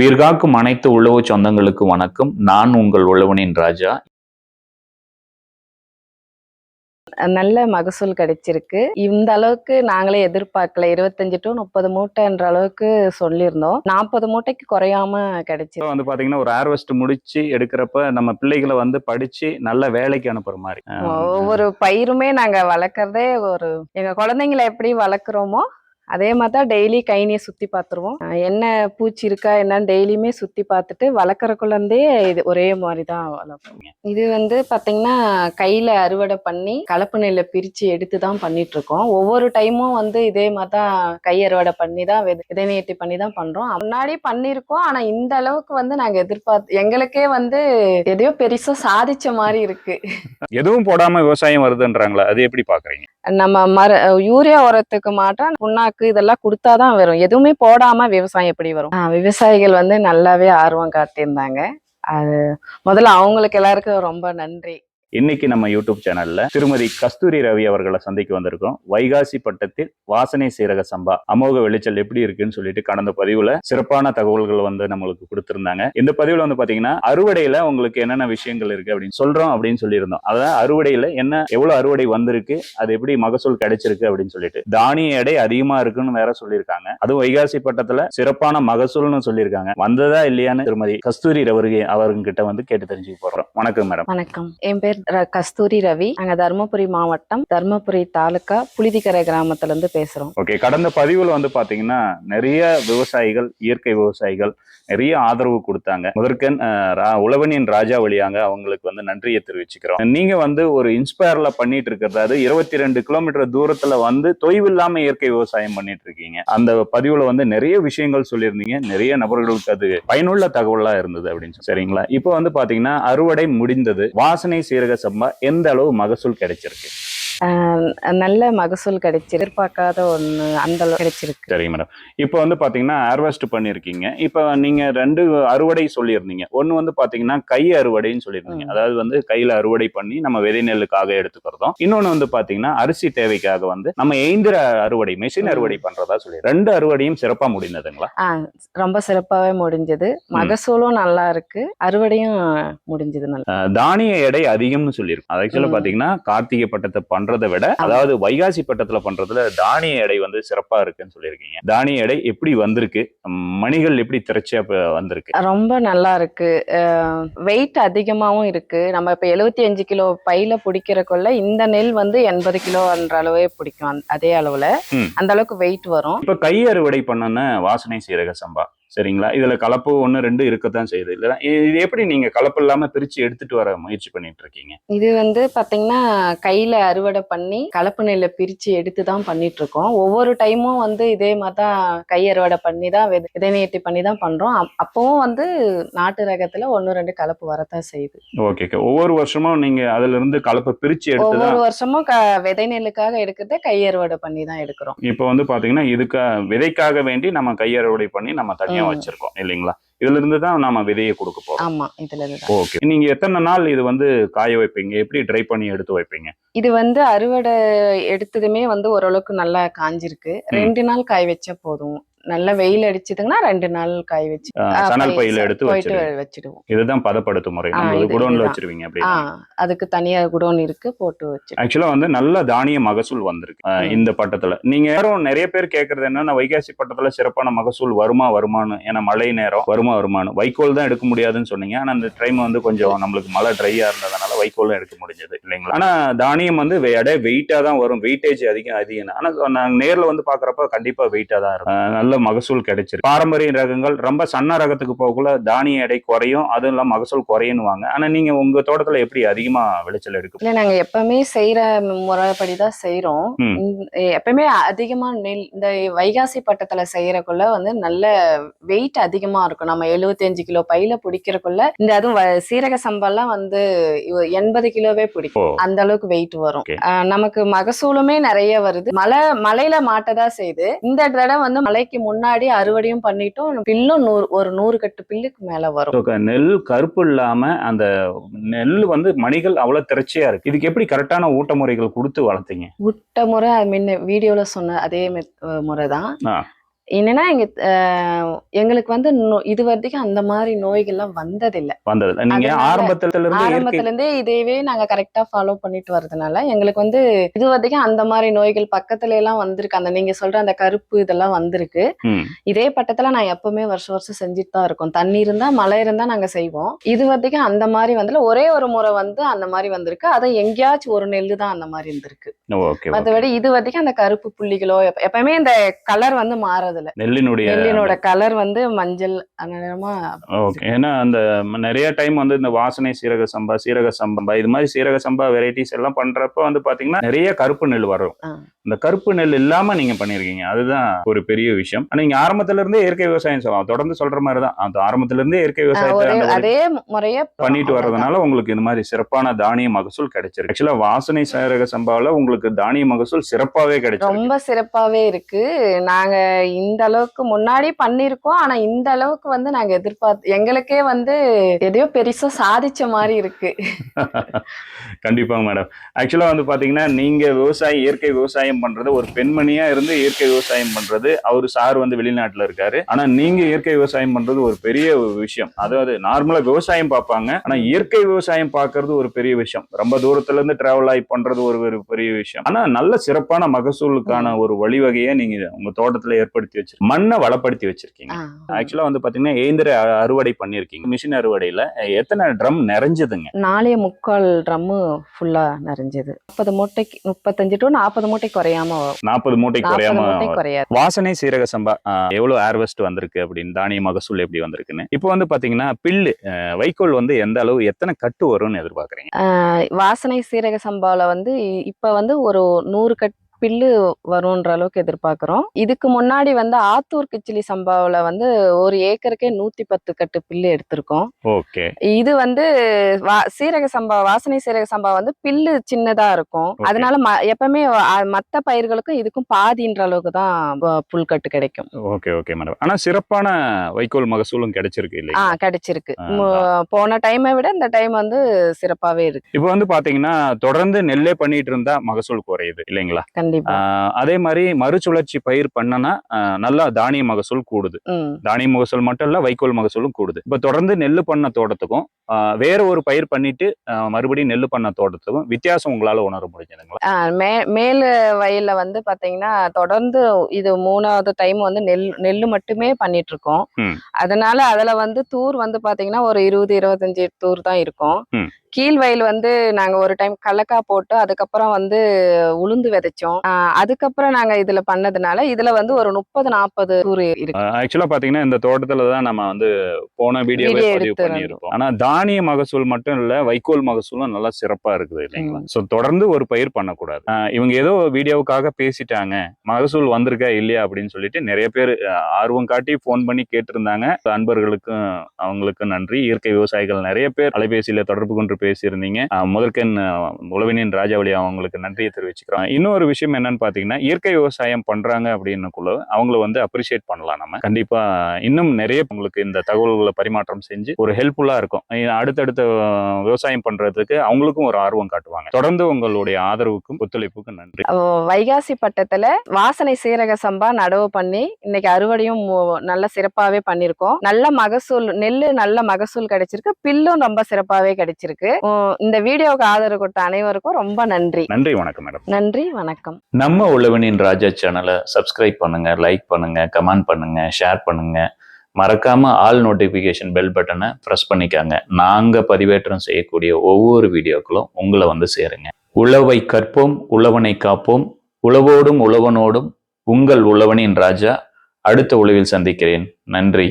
உயிர்காக்கும் அனைத்து உழவு சொந்தங்களுக்கு வணக்கம். நான் உங்கள் உழவனின் ராஜா. நல்ல மகசூல் கிடைச்சிருக்கு. இந்த அளவுக்கு நாங்களே எதிர்பார்க்கல. இருபத்தஞ்சு டு முப்பது மூட்டைன்ற அளவுக்கு சொல்லியிருந்தோம். நாற்பது மூட்டைக்கு குறையாம இப்போ வந்து பாத்தீங்கன்னா ஒரு ஹார்வெஸ்ட் முடிச்சு எடுக்கிறப்ப நம்ம பிள்ளைகளை வந்து படிச்சு நல்ல வேலைக்கு அனுப்புற மாதிரி. ஒவ்வொரு பயிருமே நாங்க வளர்க்கறதே ஒரு எங்க குழந்தைங்களை எப்படி வளர்க்குறோமோ அதே மாதிரி தான் டெய்லி கைனியை சுத்தி பார்த்துருவோம். என்ன பூச்சி இருக்கா என்னன்னு டெய்லியுமே சுத்தி பார்த்துட்டு வளர்க்குறக்குள்ள இருந்தே இது ஒரே மாதிரி தான் வளர்ப்போம் இது வந்து பாத்தீங்கன்னா கையில அறுவடை பண்ணி கலப்பு நெல்லை பிரிச்சு எடுத்து தான் பண்ணிட்டு இருக்கோம் ஒவ்வொரு டைமும் வந்து இதே மாதிரி தான் கை அறுவடை பண்ணி தான் விதை நேர்த்தி பண்ணி தான் பண்றோம். முன்னாடி பண்ணியிருக்கோம். ஆனா இந்த அளவுக்கு வந்து நாங்க எதிர்பார்த்து எங்களுக்கே வந்து எதையோ பெருசா சாதிச்ச மாதிரி இருக்கு. எதுவும் போடாம விவசாயம் வருதுன்றாங்களா? அது எப்படி பாக்குறீங்க? நம்ம மர யூரியா உரத்துக்கு மாற்றம் புண்ணாக்கு இதெல்லாம் கொடுத்தாதான் வரும். எதுவுமே போடாம விவசாயம் எப்படி வரும்? விவசாயிகள் வந்து நல்லாவே ஆர்வம் காட்டியிருந்தாங்க. அது முதல்ல அவங்களுக்கு எல்லாருக்கும் ரொம்ப நன்றி. இன்னைக்கு நம்ம யூடியூப் சேனல்ல திருமதி கஸ்தூரி ரவி அவர்களை சந்திக்க வந்திருக்கோம் வைகாசி பட்டத்தில் வாசனை சீரக சம்பா அமோக விளைச்சல் எப்படி இருக்குன்னு சொல்லிட்டு கடந்த பதிவுல சிறப்பான தகவல்கள் வந்து நம்மளுக்கு கொடுத்திருந்தாங்க. இந்த பதிவுல வந்து பாத்தீங்கன்னா அறுவடையில உங்களுக்கு என்னென்ன விஷயங்கள் இருக்கு அப்படின்னு சொல்றோம் அப்படின்னு சொல்லியிருந்தோம். அதான் அறுவடையில என்ன எவ்வளவு அறுவடை வந்திருக்கு அது எப்படி மகசூல் கிடைச்சிருக்கு அப்படின்னு சொல்லிட்டு. தானிய எடை அதிகமா இருக்குன்னு வேற சொல்லியிருக்காங்க. அதுவும் வைகாசி பட்டத்துல சிறப்பான மகசூல்னு சொல்லியிருக்காங்க. வந்ததா இல்லையான்னு திருமதி கஸ்தூரி ரவருகே அவருங்கிட்ட வந்து கேட்டு தெரிஞ்சுக்க போறோம். வணக்கம் மேடம். வணக்கம். என் பேர் கஸ்தூரி ரவி நாங்க தருமபுரி மாவட்டம் தருமபுரி தாலுகா புளிதிக்கரை கிராமத்துல இருந்து பேசுறோம். ஓகே கடந்த பதிவுல வந்து பாத்தீங்கன்னா நிறைய விவசாயிகள் இயற்கை விவசாயிகள் நிறைய ஆதரவு கொடுத்தாங்க. முதற்கன் ரா- உழவனின் ராஜா வழியாங்க அவங்களுக்கு வந்து நன்றியை தெரிவிச்சுக்கிறோம். நீங்க வந்து ஒரு இன்ஸ்பயர்ல பண்ணிட்டு இருக்கிறது அது இருபத்தி ரெண்டு கிலோமீட்டர் தூரத்துல வந்து தொய்வில்லாம இயற்கை விவசாயம் பண்ணிட்டு இருக்கீங்க அந்த பதிவுல வந்து நிறைய விஷயங்கள் சொல்லியிருந்தீங்க. நிறைய நபர்களுக்கு அது பயனுள்ள தகவலா இருந்தது அப்படின்னு சொல்லி. சரிங்களா? இப்போ வந்து பாத்தீங்கன்னா அறுவடை முடிந்தது. வாசனை சீரக சம்பா எந்த அளவு மகசூல் கிடைச்சிருக்கு? நல்ல மகசூல் கிடைச்சி எதிர்பார்க்காத ஒண்ணு அந்த கிடைச்சிருக்கு. சரிங்க மேடம் இப்போ வந்து பாத்தீங்கன்னா ஹார்வெஸ்ட் பண்ணிருக்கீங்க. இப்போ நீங்க ரெண்டு அறுவடை சொல்லியிருந்தீங்க. ஒன்னு வந்து பாத்தீங்கன்னா கை அறுவடைன்னு சொல்லியிருந்தீங்க. அதாவது வந்து கையில அறுவடை பண்ணி நம்ம விதை நெல்லுக்காக எடுத்துக்கிறதும். இன்னொன்னு வந்து பாத்தீங்கன்னா அரிசி தேவைக்காக வந்து நம்ம எந்திர அறுவடை மெஷின். அறுவடை பண்றதா சொல்லி ரெண்டு அறுவடையும் சிறப்பா முடிந்ததுங்களா? ரொம்ப சிறப்பாவே முடிஞ்சது. மகசூலும் நல்லா இருக்கு. அறுவடையும் முடிஞ்சது நல்லா. தானிய எடை அதிகம்னு சொல்லியிருக்கோம். அது ஆக்சுவலா ம். பாத்தீங்கன்னா கார்த்திகை பட்டத்தை பண்றதை விட அதாவது வைகாசி பட்டத்துல பண்றதுல தானிய எடை வந்து சிறப்பா இருக்குன்னு சொல்லியிருக்கீங்க. தானிய எடை எப்படி வந்திருக்கு? மணிகள் எப்படி திரட்சியா இப்ப வந்திருக்கு? ரொம்ப நல்லா இருக்கு. வெயிட் அதிகமாவும் இருக்கு. நம்ம இப்ப எழுபத்தி அஞ்சு கிலோ பையில பிடிக்கிறக்குள்ள இந்த நெல் வந்து எண்பது கிலோன்ற அளவே பிடிக்கும். அதே அளவுல. அந்த அளவுக்கு வெயிட் வரும். இப்ப கை அறுவடை பண்ணன வாசனை சீரக சம்பா. சரிங்களா? இதுல கலப்பு ஒண்ணு ரெண்டு இருக்கத்தான் செய்யுது. இல்ல இது எப்படி நீங்க கலப்பு இல்லாம பிரிச்சு எடுத்துட்டு வர முயற்சி பண்ணிட்டு இருக்கீங்க? இது வந்து பாத்தீங்கன்னா கையில அறுவடை பண்ணி கலப்பு நெல்லை பிரிச்சு எடுத்து தான் பண்ணிட்டு இருக்கோம் ஒவ்வொரு டைமும் வந்து இதே மாதிரி தான் கை அறுவடை பண்ணி தான் விதை நேர்த்தி பண்ணி தான் பண்றோம். அப்- அப்பவும் வந்து நாட்டு ரகத்துல ஒன்னு ரெண்டு கலப்பு வரத்தான் செய்யுது. Okay okay. ஒவ்வொரு வருஷமும் நீங்க அதுல இருந்து கலப்பை பிரிச்சு எடுத்துதான் ஒவ்வொரு வருஷமும் க விதை நெல்லுக்காக எடுக்கிறத கை அறுவடை பண்ணி தான் எடுக்கிறோம். இப்போ வந்து பாத்தீங்கன்னா இதுக்கு விதைக்காக வேண்டி நம்ம கை அறுவடை பண்ணி நம்ம தனியா ம். வச்சிருக்கோம் இல்லைங்களா? இதுல இருந்து தான் நம்ம விதையை கொடுக்க போறோம். ஆமா இதுல இருந்து ஓகே. நீங்க எத்தனை நாள் இது வந்து காய வைப்பீங்க? எப்படி ட்ரை பண்ணி எடுத்து வைப்பீங்க? இது வந்து அறுவடை எடுத்ததுமே வந்து ஓரளவுக்கு நல்லா காஞ்சிருக்கு. ரெண்டு நாள் காய வச்சா போதும். நல்லா வெயில் அடிச்சதுங்கன்னா ரெண்டு நாள் காய வச்சு சணல் போய் பையில எடுத்து வச்சிடுவோம் இதுதான் பதப்படுத்தும் முறை குடோன்ல. வச்சிருவீங்க அப்படி ஆ அதுக்கு தனியா குடோன் இருக்கு போட்டு வச்சிடுவோம் ஆக்சுவலா வந்து நல்ல தானிய மகசூல் வந்திருக்கு. இந்த பட்டத்துல. நீங்க யாரும் நிறைய பேர் கேக்குறது என்னன்னா வைகாசி பட்டத்துல சிறப்பான மகசூல் வருமா வருமானு ஏன்னா மழை நேரம். வருமா வருமானு வைக்கோல் தான் எடுக்க முடியாதுன்னு சொன்னீங்க. ஆனா அந்த டைம் வந்து கொஞ்சம் நம்மளுக்கு மழை ட்ரையா இருந்ததுனால வைக்கோல் தான் எடுக்க முடிஞ்சது இல்லைங்களா? ஆனா தானியம் வந்து எடை வெயிட்டா தான் வரும். வெயிட்டேஜ் அதிகம் அதிகம் ஆனா நான் நேர்ல வந்து பாக்குறப்ப கண்டிப்பா வெயிட்டா தான் இருக்கும். நல்ல மகசூல் கிடைச்சிருக்கு. பாரம்பரிய ரகங்கள் ரொம்ப சன்ன ரகத்துக்கு போகக்குள்ள தானிய எடை குறையும் அதுவும் இல்லாம மகசூல் குறையுன்னுவாங்க. ஆனா நீங்க உங்க தோட்டத்துல எப்படி அதிகமா விளைச்சல் எடுக்க இல்ல நாங்க எப்பவுமே செய்யற முறைப்படிதான் செய்யறோம் ம். இந்த- எப்பவுமே அதிகமா நெல் இந்த வைகாசி பட்டத்துல செய்யறக்குள்ள வந்து நல்ல வெயிட் அதிகமா இருக்கும். நம்ம 75 கிலோ பையில பிடிக்கிறக்குள்ள இந்த அதுவும் சீரக சம்பெல்லாம் வந்து எண்பது கிலோவே பிடிக்கும். அந்த அளவுக்கு வெயிட் வரும். நமக்கு மகசூலுமே நிறைய வருது. மழை மலையில மாட்டதா செய்யுது இந்த தடவை வந்து மழைக்கு முன்னாடி அறுவடையும் பண்ணிட்டோம். பில்லும் நூறு ஒரு நூறு கட்டு பில்லுக்கு மேல வரும். நெல் கருப்பு இல்லாம அந்த நெல் வந்து மணிகள் அவ்வளவு திரட்சியா இருக்கு. இதுக்கு எப்படி கரெக்டான ஊட்ட முறைகள் கொடுத்து வளர்த்தீங்க? விட்ட முறை முன்ன வீடியோல சொன்ன அதே முறை தான். என்னன்னா எங்க எங்களுக்கு வந்து இது வரைக்கும் அந்த மாதிரி நோய்கள்லாம் வந்ததில்லை. வந்தது நீங்க ஆரம்பத்துல இருந்து ஆரம்பத்துல இருந்தே இதேவே நாங்க கரெக்டா ஃபாலோ பண்ணிட்டு வரதுனால எங்களுக்கு வந்து இது வரைக்கும் அந்த மாதிரி நோய்கள் பக்கத்துல எல்லாம் வந்திருக்கு. அந்த நீங்க சொல்ற அந்த கருப்பு இதெல்லாம் வந்திருக்கு. இதே பட்டத்துல நான் எப்பவுமே வருஷம் வருஷம் செஞ்சுட்டு தான் இருக்கோம். தண்ணி இருந்தா மழை இருந்தா நாங்க செய்வோம். இது வரைக்கும் அந்த மாதிரி வந்து ஒரே ஒரு முறை வந்து அந்த மாதிரி வந்திருக்கு. அது எங்கேயாச்சும் ஒரு நெல்லு தான் அந்த மாதிரி இருந்திருக்கு. மற்றபடி இது வரைக்கும் அந்த கருப்பு புள்ளிகளோ எப்ப- எப்பவுமே இந்த கலர் வந்து மாறதில்ல நெல்லினுடைய நெல்லினோட கலர் வந்து மஞ்சள் நிறமா ஓகே. ஏன்னா அந்த நிறைய டைம் வந்து இந்த வாசனை சீரக சம்பா சீரக சம்பா இது மாதிரி சீரக சம்பா வெரைட்டிஸ் எல்லாம் பண்றப்ப வந்து பாத்தீங்கன்னா நிறைய கருப்பு நெல் வரும். இந்த கருப்பு நெல் இல்லாம நீங்க பண்ணிருக்கீங்க. அதுதான் ஒரு பெரிய விஷயம். ஆனா நீங்க ஆரம்பத்துல இருந்தே இயற்கை விவசாயம் சொல்லலாம் தொடர்ந்து சொல்ற மாதிரி தான் அந்த ஆரம்பத்துல இருந்தே இயற்கை விவசாயத்தை அதே முறைய பண்ணிட்டு வர்றதுனால உங்களுக்கு இந்த மாதிரி சிறப்பான தானிய மகசூல் கிடைச்சிருக்கு. ஆக்சுவலா வாசனை சீரக சம்பாவில் உங்களுக்கு தானிய மகசூல் சிறப்பாவே கிடைச்சிருக்கு. ரொம்ப சிறப்பாவே இருக்கு. நாங்க இந்த அளவுக்கு முன்னாடி பண்ணிருக்கோம் ஆனா இந்த அளவுக்கு வந்து நாங்க எதிர்பார்த்து எங்களுக்கே வந்து எதையோ பெருசா சாதிச்ச மாதிரி இருக்கு. கண்டிப்பாக மேடம். ஆக்சுவலாக வந்து பார்த்தீங்கன்னா நீங்கள் விவசாயி இயற்கை விவசாயம் பண்ணுறது ஒரு பெண்மணியா இருந்து இயற்கை விவசாயம் பண்ணுறது அவர் சார் வந்து வெளிநாட்டில் இருக்காரு. ஆனால் நீங்கள் இயற்கை விவசாயம் பண்ணுறது ஒரு பெரிய விஷயம். அதாவது நார்மலாக விவசாயம் பார்ப்பாங்க ஆனால் இயற்கை விவசாயம் பார்க்கறது ஒரு பெரிய விஷயம். ரொம்ப தூரத்துல இருந்து டிராவல் ஆகி பண்ணுறது ஒரு பெரிய விஷயம். ஆனால் நல்ல சிறப்பான மகசூலுக்கான ஒரு வழிவகையை நீங்கள் உங்கள் தோட்டத்தில் ஏற்படுத்தி வச்சிருக்கீங்க. மண்ணை வளப்படுத்தி வச்சிருக்கீங்க. ஆஹ் ஆக்சுவலாக வந்து பார்த்தீங்கன்னா இயந்திர அ- அறுவடை பண்ணியிருக்கீங்க. மிஷின் அறுவடையில் எத்தனை ட்ரம் நிறைஞ்சதுங்க? நாலே முக்கால் ட்ரம்மு ஃபுல்லா நிறைஞ்சது. முப்பது மூட்டைக்கு முப்பத்தஞ்சு டு நாற்பது மூட்டை குறையாம நாற்பது மூட்டை குறையாம குறையாது. வாசனை சீரக சம்பா எவ்வளவு ஹார்வெஸ்ட் வந்திருக்கு அப்படின்னு தானிய மகசூல் எப்படி வந்திருக்குன்னு. இப்போ வந்து பாத்தீங்கன்னா பில்லு வைக்கோல் வந்து எந்த அளவு எத்தனை கட்டு வரும்னு எதிர்பார்க்கறீங்க? வாசனை சீரக சம்பாவில் வந்து இப்ப வந்து ஒரு நூறு கட் பில்லு வரும்ன்ற அளவுக்கு எதிர்பார்க்கிறோம். இதுக்கு முன்னாடி வந்து ஆத்தூர் கிச்சிலி சம்பாவில் வந்து ஒரு ஏக்கருக்கே நூத்தி பத்து கட்டு பில்லு எடுத்திருக்கோம். ஓகே. இது வந்து வா- சீரக சம்பா வாசனை சீரக சம்பா வந்து பில்லு சின்னதா இருக்கும். அதனால ம- எப்பவுமே மத்த பயிர்களுக்கும் இதுக்கும் பாதின்ற அளவுக்கு தான் புல்கட்டு கிடைக்கும். ஓகே ஓகே மேடம் ஆனா சிறப்பான வைக்கோல் மகசூலும் கிடைச்சிருக்கு ஆ கிடைச்சிருக்கு. ஆ, மு- போன டைமை விட இந்த டைம் வந்து சிறப்பாவே இருக்கு. இப்போ வந்து பாத்தீங்கன்னா தொடர்ந்து நெல்லே பண்ணிட்டு இருந்தா மகசூல் குறையுது இல்லைங்களா? அதே மாதிரி மறுசுழற்சி பயிர் பண்ணனா நல்லா தானிய மகசூல் கூடுது. தானிய மகசூல் மட்டும் இல்ல வைக்கோல் மகசூலும் கூடுது. இப்ப தொடர்ந்து நெல் பண்ண தோட்டத்துக்கும் வேற ஒரு பயிர் பண்ணிட்டு மறுபடியும் நெல் பண்ண தோட்டத்துக்கும் வித்தியாசம் உங்களால உணர முடிஞ்சதுங்களா? மேல் வயல்ல வந்து பாத்தீங்கன்னா தொடர்ந்து இது மூணாவது டைம் வந்து நெல் நெல் மட்டுமே பண்ணிட்டு இருக்கோம். அதனால அதுல வந்து தூர் வந்து பாத்தீங்கன்னா ஒரு இருபது இருபத்தஞ்சு தூர் தான் இருக்கும். கீழ் வயல் வந்து நாங்க ஒரு டைம் கடலக்கா போட்டு அதுக்கப்புறம் வந்து உளுந்து விதைச்சோம். அதுக்கப்புறம் நாங்க இதுல பண்ணதுனால இதுல வந்து ஒரு முப்பது நாற்பது இருக்கு. ஆக்சுவலா பாத்தீங்கன்னா இந்த தோட்டத்துல தான் நம்ம வந்து போன வீடியோவே Video பதிவு ஆனா தானிய மகசூல் மட்டும் இல்ல வைக்கோல் மகசூலும் நல்லா சிறப்பா இருக்குது இல்லைங்களா. சோ தொடர்ந்து ஒரு பயிர் பண்ணக்கூடாது. இவங்க ஏதோ வீடியோவுக்காக பேசிட்டாங்க மகசூல் வந்திருக்கா இல்லையா அப்படின்னு சொல்லிட்டு நிறைய பேர் ஆர்வம் காட்டி ஃபோன் பண்ணி கேட்டிருந்தாங்க. அன்பர்களுக்கும் அவங்களுக்கும் நன்றி. இயற்கை விவசாயிகள் நிறைய பேர் அலைபேசியில தொடர்பு கொண்டு பேசியிருந்தீங்க. முதற்கண் உழவனின் ராஜாவளி அவங்களுக்கு நன்றியை தெரிவிச்சுக்கிறோம். இன்னொரு விஷயம் என்னன்னு பாத்தீங்கன்னா இயற்கை விவசாயம் பண்றாங்க அப்படின்னுக்குள்ள அவங்கள வந்து அப்ரிஷியேட் பண்ணலாம் நம்ம. கண்டிப்பா இன்னும் நிறைய உங்களுக்கு இந்த தகவல்களை பரிமாற்றம் செஞ்சு ஒரு ஹெல்ப்ஃபுல்லா இருக்கும். அடுத்தடுத்த விவசாயம் பண்றதுக்கு அவங்களுக்கும் ஒரு ஆர்வம் காட்டுவாங்க. தொடர்ந்து உங்களுடைய ஆதரவுக்கும் ஒத்துழைப்புக்கும் நன்றி. வைகாசி பட்டத்துல வாசனை சீரக சம்பா நடவு பண்ணி இன்னைக்கு அறுவடையும் நல்ல சிறப்பாவே பண்ணிருக்கோம். நல்ல மகசூல் நெல்லு நல்ல மகசூல் கிடைச்சிருக்கு. பில்லும் ரொம்ப சிறப்பாவே கிடைச்சிருக்கு. இந்த வீடியோவுக்கு ஆதரவு கொடுத்த அனைவருக்கும் ரொம்ப நன்றி. நன்றி வணக்கம் மேடம். நன்றி வணக்கம். நம்ம உழவனின் ராஜா சேனலை சப்ஸ்கிரைப் பண்ணுங்க லைக் பண்ணுங்க கமெண்ட் பண்ணுங்க ஷேர் பண்ணுங்க. மறக்காம ஆல் நோட்டிஃபிகேஷன் பெல் பட்டனை ப்ரெஸ் பண்ணிக்காங்க. நாங்கள் பதிவேற்றம் செய்யக்கூடிய ஒவ்வொரு வீடியோக்களும் உங்களை வந்து சேருங்க. உழவை கற்போம் உழவனை காப்போம். உழவோடும் உழவனோடும் உங்கள் உழவனின் ராஜா. அடுத்த உழவில் சந்திக்கிறேன். நன்றி.